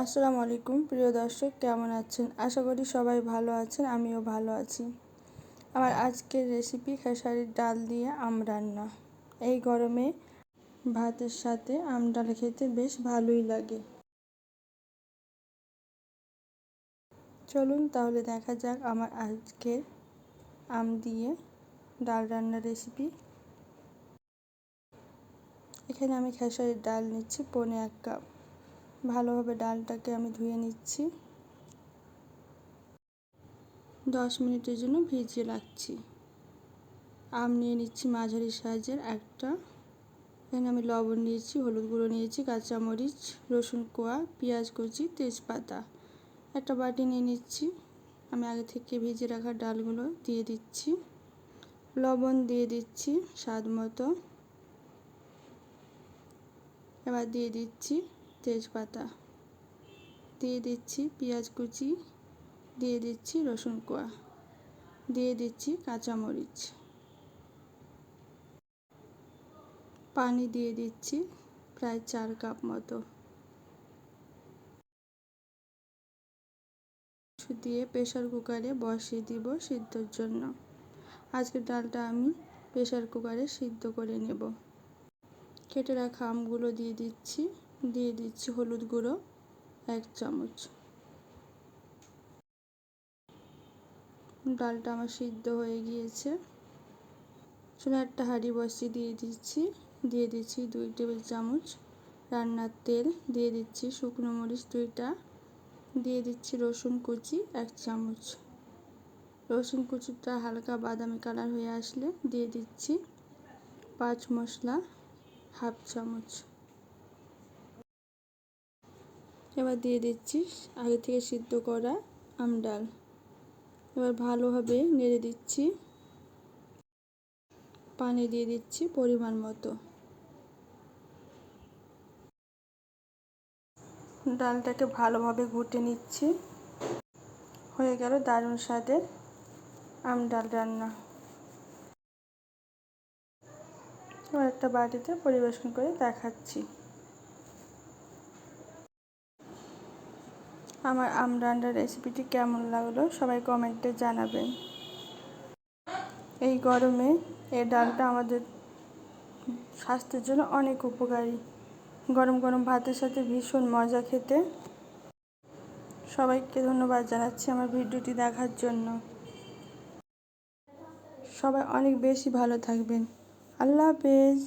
আসসালামু আলাইকুম, প্রিয় দর্শক, কেমন আছেন? আশা করি সবাই ভালো আছেন, আমিও ভালো আছি। আমার আজকের রেসিপি খেসারির ডাল দিয়ে আম রান্না। এই গরমে ভাতের সাথে আম ডাল খেতে বেশ ভালোই লাগে। চলুন তাহলে দেখা যাক আমার আজকের আম দিয়ে ডাল রান্নার রেসিপি এখানে আমি খেসারির ডাল নিচ্ছি পনে এক কাপ। ভালোভাবে ডালটাকে আমি ধুয়ে নিচ্ছি। দশ মিনিটের জন্য ভিজিয়ে রাখছি। আম নিয়ে নিচ্ছি মাঝারি সাইজের একটা। এখানে আমি লবণ নিয়েছি, হলুদ গুঁড়ো নিয়েছি, কাঁচামরিচ, রসুন কোয়া, পেঁয়াজ কুচি, তেজপাতা। একটা বাটি নিয়ে নিচ্ছি। আমি আগে থেকে ভিজিয়ে রাখা ডালগুলো দিয়ে দিচ্ছি। লবণ দিয়ে দিচ্ছি স্বাদ মতো। এবার দিয়ে দিচ্ছি তেজপাতা। দিয়ে দিচ্ছি পেঁয়াজ কুচি, দিয়ে দিচ্ছি রসুন কোয়া, দিয়ে দিচ্ছি কাঁচামরিচ। পানি দিয়ে দিচ্ছি প্রায় চার কাপ মতো। দিয়ে প্রেশার কুকারে বসিয়ে দিব সিদ্ধর জন্য। আজকে ডালটা আমি প্রেশার কুকারে সিদ্ধ করে নেব। কেটে রাখা আমগুলো দিয়ে দিচ্ছি। দিয়ে দিচ্ছি হলুদ গুঁড়ো, এক চামচ। ডালটা আমার সিদ্ধ হয়ে গিয়েছে। চুলে একটা হাঁড়ি বসিয়ে দিয়ে দিচ্ছি দিয়ে দিচ্ছি দুই টেবিল চামচ রান্নার তেল, দিয়ে দিচ্ছি শুকনো মরিচ দুইটা, দিয়ে দিচ্ছি রসুন কুচি এক চামচ। রসুন কুচিটা হালকা বাদামি কালার হয়ে আসলে দিয়ে দিচ্ছি পাঁচ মশলা, হাফ চামচ। এবার দিয়ে দিচ্ছি আগে থেকে সিদ্ধ করা আম ডাল। এবার ভালোভাবে নেড়ে দিচ্ছি। পানি দিয়ে দিচ্ছি পরিমাণ মতো। ডালটাকে ভালোভাবে ঘুটে নিচ্ছি। হয়ে গেল দারুণ স্বাদের আম ডাল রান্না। এবার একটা বাটিতে পরিবেশন করে দেখাচ্ছি। আমার আম রান্নার রেসিপিটি কেমন লাগল সবাই কমেন্টে জানাবেন। এই গরমে এই ডালটা আমাদের স্বাস্থ্যের জন্য অনেক উপকারী। গরম গরম ভাতের সাথে ভীষণ মজা খেতে। সবাইকে ধন্যবাদ জানাচ্ছি আমার ভিডিওটি দেখার জন্য। সবাই অনেক বেশি ভালো থাকবেন। আল্লাহ হাফেজ।